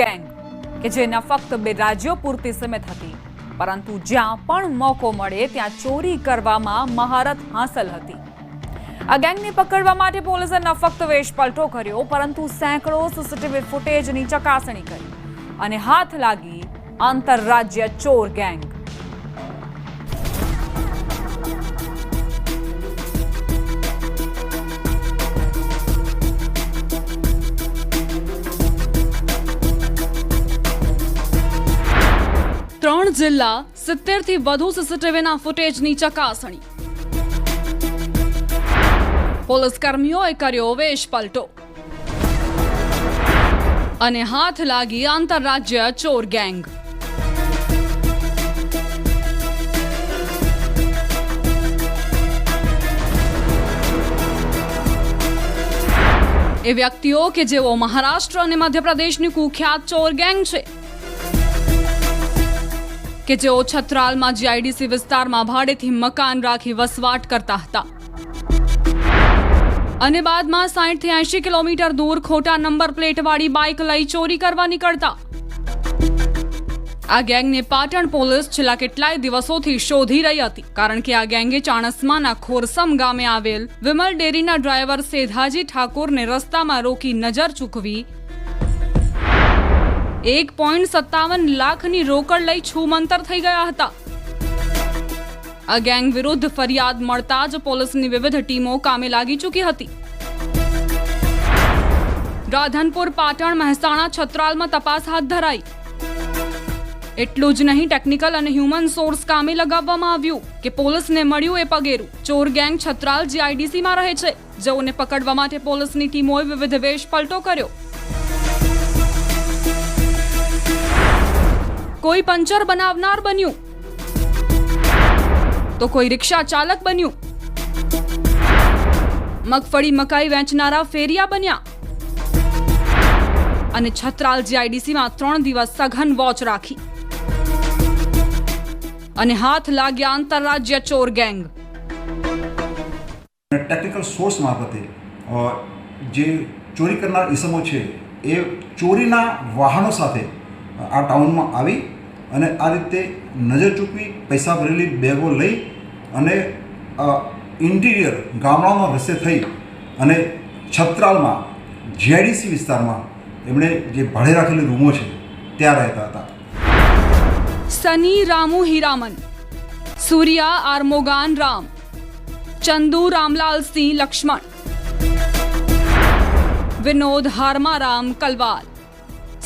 Gang કે જે ન ફક્ત બે રાજ્યો પૂરતી સીમિત હતી, પરંતુ જ્યાં પણ મોકો મળે ત્યાં ચોરી કરવામાં મહારત હાંસલ હતી. આ ગેંગને પકડવા માટે પોલીસે ન ફક્ત વેશપલટો કર્યો, પરંતુ સેંકડો સીસીટીવી ફૂટેજની ચકાસણી કરી અને હાથ લાગી આંતરરાજ્ય ચોર ગેંગ. ત્રણ જિલ્લા સિત્તેરથી વધુ સીસીટીવીના ફૂટેજની ચકાસણી. પોલીસ કર્મીઓએ કર્યો વેશ પલટો. અને હાથ લાગી આંતરરાજ્ય ચોર ગેંગ. એ વ્યક્તિઓ કે જેઓ મહારાષ્ટ્ર અને મધ્યપ્રદેશની કુખ્યાત ચોર ગેંગ છે. કે જેઓ છત્રાલમાં જીઆઈડીસી વિસ્તારમાં ભાડેથી મકાન રાખી વસવાટ કરતા હતા. અને બાદમાં સાઠથી એંશી કિલોમીટર દૂર ખોટા નંબર પ્લેટવાળી બાઇક લઈ ચોરી કરવા નીકળતા. આ ગેંગને પાટણ પોલીસ છેલ્લા કેટલાય દિવસોથી શોધી રહી હતી, કારણ કે આ ગેંગે ચાણસ્માના ખોરસમ ગામે આવેલ વિમલ ડેરીના ડ્રાઈવર સેધાજી ઠાકોરને રસ્તામાં રોકી નજર ચૂકવી એક પોઈન્ટ સત્તાવન લાખની રોકડ લઈ છૂમંતર થઈ ગયા હતા. આ ગેંગ વિરુદ્ધ ફરિયાદ મળતા જ પોલીસની વિવિધ ટીમો કામે લાગી ચૂકી હતી. રાધનપુર, પાટણ, મહેસાણા છત્રાલમાં તપાસ હાથ ધરાઈ. એટલું જ નહીં, ટેકનિકલ અને હ્યુમન સોર્સ કામે લગાવવામાં આવ્યું કે પોલીસને મળ્યું એ પગેરું. ચોર ગેંગ છત્રાલ જીઆઈડીસીમાં રહે છે. જેઓને પકડવા માટે પોલીસની ટીમોએ વિવિધ વેશ પલટો કર્યો. કોઈ પંચર બનાવનાર બન્યું? તો કોઈ રિક્ષા ચાલક બન્યું? મગફળી મકાઈ વેચનારા ફેરિયા બન્યા? અને છત્રાલ જીઆઈડીસીમાં ત્રણ દિવસ સઘન વોચ રાખી. અને હાથ લાગ્યા આંતરરાજ્ય ચોર ગેંગ. ટેકનિકલ સોર્સ મારફતે જે ચોરી કરનાર ઇસમો છે, એ ચોરીના વાહનો સાથે આ ટાઉનમાં આવી અને આ રીતે નજર ચૂકવી પૈસા ભરેલી બેગો લઈ અને ઇન્ટિરિયર ગામડાઓમાં રસ્તે થઈ અને છત્રાલમાં જીઆઈડીસી વિસ્તારમાં એમણે જે ભાડે રાખેલી રૂમો છે, ત્યાં રહેતા હતા. સની, રામુ, હીરામન, સૂર્યા, આર્મોગાન, રામ, ચંદુ, રામલાલ, સિંહ, લક્ષ્મણ, વિનોદ હારમારામ કલવાલ.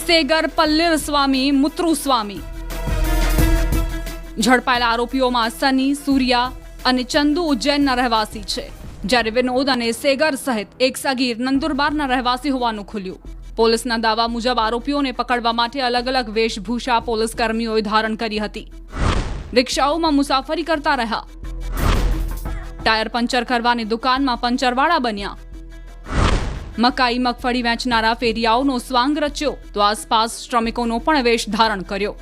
સેગર પલ્લીર સ્વામી, મુત્રુ સ્વામી. ઝડપાયેલા આરોપીઓમાં સની, સૂર્યા અને ચંદુ ઉજ્જૈનના રહેવાસી છે. જ્યારે વિનોદ અને સેગર સહિત એક સગીર નંદુરબારના રહેવાસી હોવાનું ખુલ્યું. પોલીસના દાવા મુજબ આરોપીઓને પકડવા માટે અલગ અલગ વેશભૂષા પોલીસ કર્મીઓએ ધારણ કરી હતી. રિક્ષાઓમાં મુસાફરી કરતા રહ્યા. ટાયર પંચર કરવાની દુકાનમાં પંચરવાળા બન્યા. મકાઈ મગફળી વેચનારા ફેરિયાઓનો સ્વાંગ રચ્યો, તો આસપાસ શ્રમિકોનો પણ વેશ ધારણ કર્યો.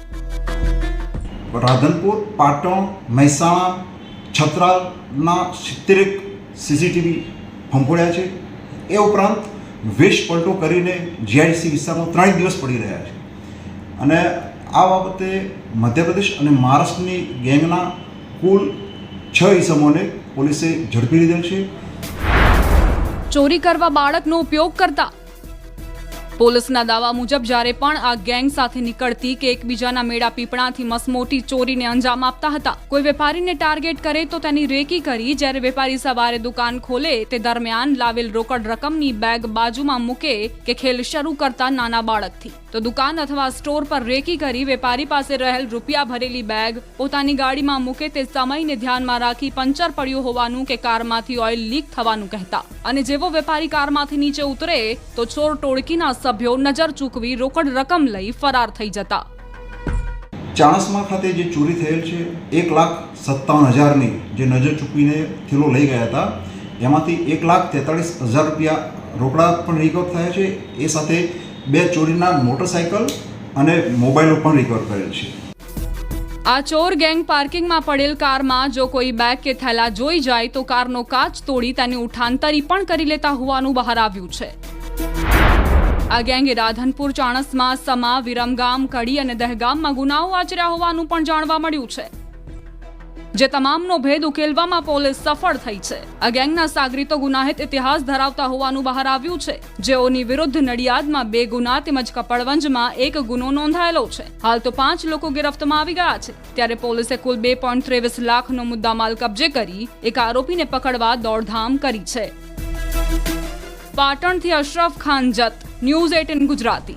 રાધનપુર, પાટણ, મહેસાણા છત્રાલના સિત્તેરેક સીસીટીવી ફંફોડ્યા છે. એ ઉપરાંત વેશ પલટો કરીને જીઆઈડીસી વિસ્તારમાં ત્રણ દિવસ પડી રહ્યા છે. અને આ બાબતે મધ્યપ્રદેશ અને મહારાષ્ટ્રની ગેંગના કુલ છ ઈસમોને પોલીસે ઝડપી લીધેલ છે. ચોરી કરવા બાળકનો ઉપયોગ કરતા. પોલીસના દાવા મુજબ જ્યારે પણ આ ગેંગ સાથે નીકળતી કે એકબીજાના મેળા પીપળાથી મસમોટી ચોરીને અંજામ આપતા હતા. કોઈ વેપારીને ટાર્ગેટ કરે તો તેની રેકી કરી જ્યારે વેપારી સવારે દુકાન ખોલે તે દરમિયાન લાવેલ રોકડ રકમની બેગ બાજુમાં મૂકે કે ખેલ શરૂ કરતા નાના બાળકથી. તો દુકાન અથવા સ્ટોર પર રેકી કરી વેપારી પાસે રહેલ રૂપિયા ભરેલી બેગ પોતાની ગાડીમાં મૂકે તે સમયને ધ્યાનમાં રાખી પંચર પડ્યું હોવાનું કે કારમાંથી ઓઇલ લીક થવાનું કહેતા. અને જેવો વેપારી કારમાંથી નીચે ઉતરે, તો ચોર ટોળકીના સભ્યો નજર ચૂકવી રોકડ રકમ લઈ ફરાર થઈ જતા. ચાણસમા ખાતે જે ચોરી થયેલ છે, એક લાખ સત્તાવન હજારની જે નજર ચૂકવીને થેલો લઈ ગયા હતા, એમાંથી એક લાખ તેતાળીસ હજાર રૂપિયા રોકડા પણ રિકવર થયા છે. એ સાથે બે ચોરીના મોટરસાયકલ અને મોબાઈલો પણ રિકવર કરેલ છે. આ ચોર ગેંગ પાર્કિંગમાં પડેલ કારમાં જો કોઈ બેગ કે થેલા જોઈ જાય તો કારનો કાચ તોડી તેની ઉઠાંતરી પણ કરી લેતા હોવાનું બહાર આવ્યું છે. આ ગેંગે રાધનપુર ચાણસમાં સમા, વિરમગામ, કડી અને દહેગામમાં ગુનાઓ આચર્યા હોવાનું પણ જાણવા મળ્યું છે. જે તમામનો ભેદ ઉકેલવામાં પોલીસ સફળ થઈ છે. આ ગેંગના સાગરીતો ગુનાહિત ઇતિહાસ ધરાવતા હોવાનું બહાર આવ્યું છે. જેઓની વિરુદ્ધ નડિયાદમાં બે ગુના તેમજ કપડવંજમાં એક ગુનો નોંધાયેલો છે. હાલ તો પાંચ લોકો ગિરફ્તમાં આવી ગયા છે. ત્યારે પોલીસે કુલ બે પોઈન્ટ ત્રેવીસ લાખનો મુદ્દામાલ કબજે કરી એક આરોપીને પકડવા દોડધામ કરી છે. પાટણથી અશરફ ખાન જત, ન્યૂઝ એટીન ગુજરાતી.